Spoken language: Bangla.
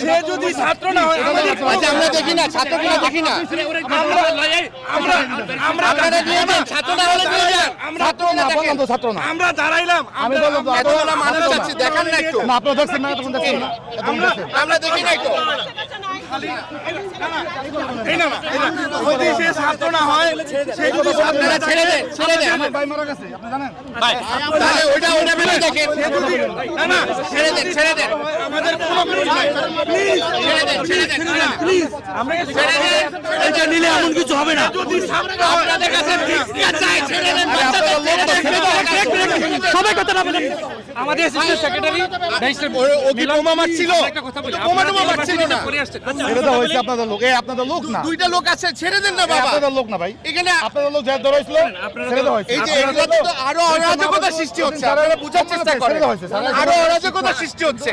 সে যদি ছাত্র না হয় আমরা দেখি না ছাত্র না আমরা দাঁড়াইলাম দেখান না একটু। আমরা দেখি না, না, যদি সে ছাত্র না হয় সে যদি ছাত্র আপনারা না ছেড়ে দেন ছেড়ে দেন। ভাই মারা গেছে আপনি জানেন তাহলে ওইটা ওইটা মিলে দেখেন না না ছেড়ে দেন ছেড়ে দেন আমাদের কোনো প্লিজ ছেড়ে দেন ছেড়ে দেন প্লিজ আমরা ছেড়ে দেন এটা নিলে এমন কিছু হবে না। আপনাদের কাছে ছেড়ে দেন বাচ্চাদের ছেড়ে দেন সবাই কথা না বলেন আমাদের অ্যাসিস্ট্যান্ট সেক্রেটারি ও- ও কি বোমা মারছিল? একটা কথা বলি। বোমা টোমা মারছিল না। করে আসছে। এটা তো হইছে আপনাদের লোক। এই আপনাদের লোক না। দুইটা লোক আছে ছেড়ে দেন না বাবা। আপনাদের লোক না ভাই। এখানে আপনাদের লোক যা ধরা ছেড়ে দাও এই যে এগুলা তো আরও অরাজকতা সৃষ্টি হচ্ছে। আপনারা বুঝার চেষ্টা করেন। ছেড়ে আরও অরাজকতা সৃষ্টি হচ্ছে।